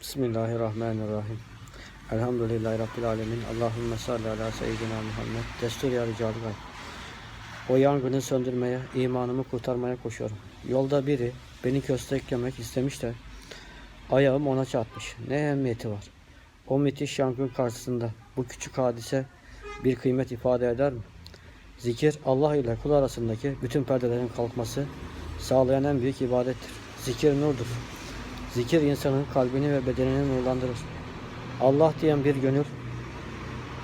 Bismillahirrahmanirrahim. Elhamdülillahi Rabbil Alemin. Allahümme salli ala seyyidina Muhammed. Destur ya rical. O yangını söndürmeye, imanımı kurtarmaya koşuyorum. Yolda biri beni kösteklemek istemiş de ayağım ona çarpmış. Ne ehemmiyeti var? O müthiş yangın karşısında bu küçük hadise bir kıymet ifade eder mi? Zikir Allah ile kul arasındaki bütün perdelerin kalkması sağlayan en büyük ibadettir. Zikir nurdur. Zikir insanın kalbini ve bedenini nurlandırır. Allah diyen bir gönül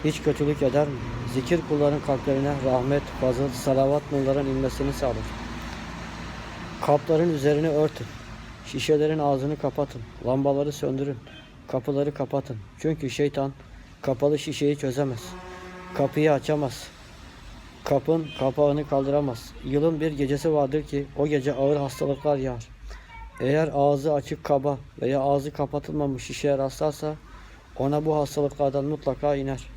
hiç kötülük eder mi? Zikir kulların kalplerine rahmet, fazıl, salavat nurların inmesini sağlar. Kapların üzerine örtün. Şişelerin ağzını kapatın. Lambaları söndürün. Kapıları kapatın. Çünkü şeytan kapalı şişeyi çözemez. Kapıyı açamaz. Kapın kapağını kaldıramaz. Yılın bir gecesi vardır ki o gece ağır hastalıklar yağar. Eğer ağzı açık kaba veya ağzı kapatılmamış şişeye rastlarsa ona bu hastalıklardan mutlaka iner.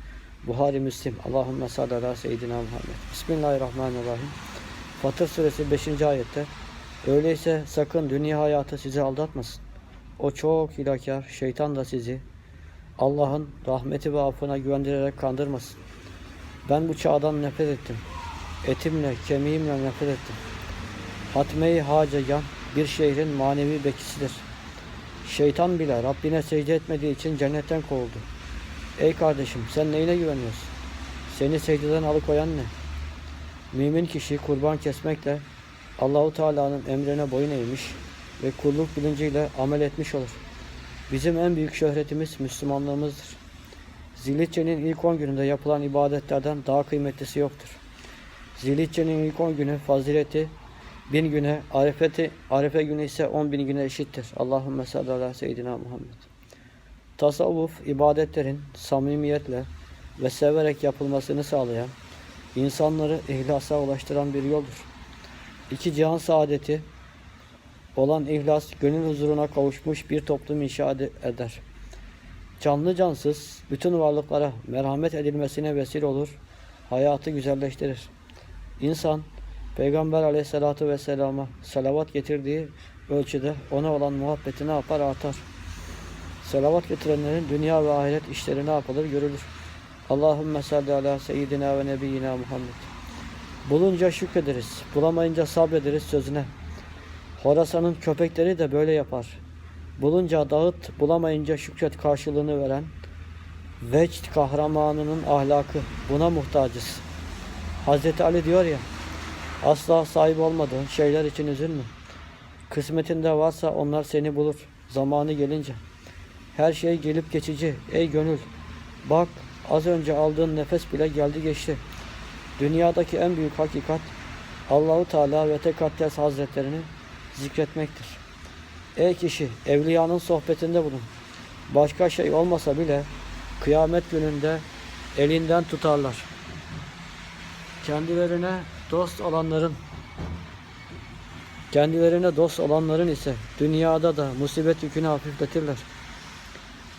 Buhari Müslim. Allahümme salli ala seyyidina Muhammed. Bismillahirrahmanirrahim. Fatır suresi 5. ayette Öyleyse sakın dünya hayatı sizi aldatmasın. O çok hilakar, şeytan da sizi Allah'ın rahmeti ve affına güvendirerek kandırmasın. Ben bu çağdan nefret ettim. Etimle, kemiğimle nefret ettim. Hatme-i Hacegan bir şehrin manevi bekçisidir. Şeytan bile Rabbine secde etmediği için cennetten kovuldu. Ey kardeşim sen neyine güveniyorsun? Seni secdeden alıkoyan ne? Mümin kişi kurban kesmekle Allahu Teala'nın emrine boyun eğmiş ve kulluk bilinciyle amel etmiş olur. Bizim en büyük şöhretimiz Müslümanlığımızdır. Zilhicce'nin ilk 10 gününde yapılan ibadetlerden daha kıymetlisi yoktur. Zilhicce'nin ilk 10 günü fazileti bin güne, arifeti, arife günü ise 10 bin güne eşittir. Allahümme salli ala seyyidina Muhammed. Tasavvuf, ibadetlerin samimiyetle ve severek yapılmasını sağlayan, insanları ihlasa ulaştıran bir yoldur. İki cihan saadeti olan ihlas, gönül huzuruna kavuşmuş bir toplum inşa ede- eder. Canlı cansız bütün varlıklara merhamet edilmesine vesile olur, hayatı güzelleştirir. İnsan, Peygamber aleyhissalatu vesselama salavat getirdiği ölçüde ona olan muhabbeti ne yapar artar. Salavat getirenlerin dünya ve ahiret işleri ne yapılır görülür. Allahümme salli ala seyyidina ve nebiyyina Muhammed. Bulunca şükrederiz, bulamayınca sabrederiz sözüne. Horasan'ın köpekleri de böyle yapar. Bulunca dağıt, bulamayınca şükret karşılığını veren Vecd kahramanının ahlakı. Buna muhtacız. Hazreti Ali diyor ya, asla sahip olmadığın şeyler için üzülme. Kısmetinde varsa onlar seni bulur. Zamanı gelince. Her şey gelip geçici. Ey gönül. Bak az önce aldığın nefes bile geldi geçti. Dünyadaki en büyük hakikat Allahu Teala ve Tekaddes Hazretlerini zikretmektir. Ey kişi evliyanın sohbetinde bulun. Başka şey olmasa bile kıyamet gününde elinden tutarlar. Kendilerine dost olanların kendilerine dost olanların ise dünyada da musibet yükünü hafifletirler.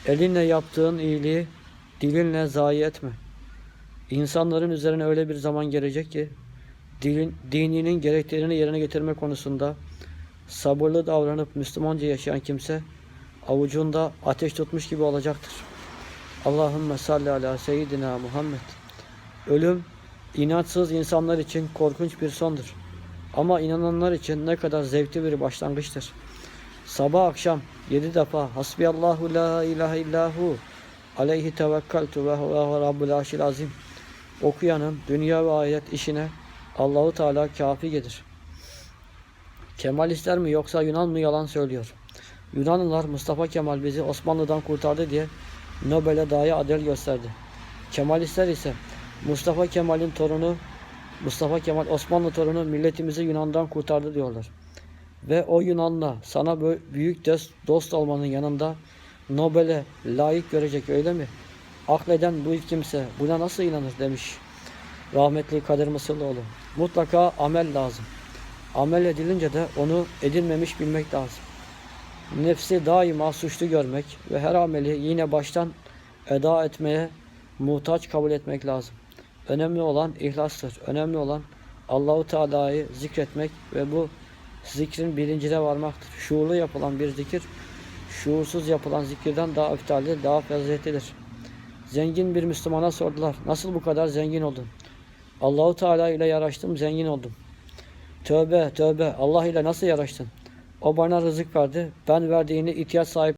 Elinle yaptığın iyiliği dilinle zayi etme. İnsanların üzerine öyle bir zaman gelecek ki dilin, dininin gereklerini yerine getirme konusunda sabırlı davranıp Müslümanca yaşayan kimse avucunda ateş tutmuş gibi olacaktır. Allahümme salli ala seyyidina Muhammed. Ölüm inançsız insanlar için korkunç bir sondur. Ama inananlar için ne kadar zevkli bir başlangıçtır. Sabah akşam yedi defa Hasbiyallahu la ilahe illahu aleyhi tevekkaltu ve huve rabbul arşil azim okuyanın dünya ve ahiret işine Allahu Teala kafi gelir. Kemalistler mi yoksa Yunan mı yalan söylüyor? Yunanlılar Mustafa Kemal bizi Osmanlı'dan kurtardı diye Nobel'e dahi adel gösterdi. Kemalistler ise Mustafa Kemal'in torunu Mustafa Kemal Osmanlı torunu milletimizi Yunan'dan kurtardı diyorlar. Ve o Yunan'la sana büyük dost, dost olmanın yanında Nobel'e layık görecek öyle mi? Akleden bu kimse buna nasıl inanır demiş rahmetli Kadir Mısırlıoğlu. Mutlaka amel lazım. Amel edilince de onu edilmemiş bilmek lazım. Nefsi daima suçlu görmek ve her ameli yine baştan eda etmeye muhtaç kabul etmek lazım. Önemli olan ihlastır. Önemli olan Allahu Teala'yı zikretmek ve bu zikrin bilincine varmaktır. Şuurlu yapılan bir zikir şuursuz yapılan zikirden daha iftarlı, daha faziletlidir. Zengin bir Müslümana sordular. Nasıl bu kadar zengin oldun? Allahu Teala ile yarıştım, zengin oldum. Tövbe, tövbe. Allah ile nasıl yarıştın? O bana rızık verdi. Ben verdiğini ihtiyaç sahibi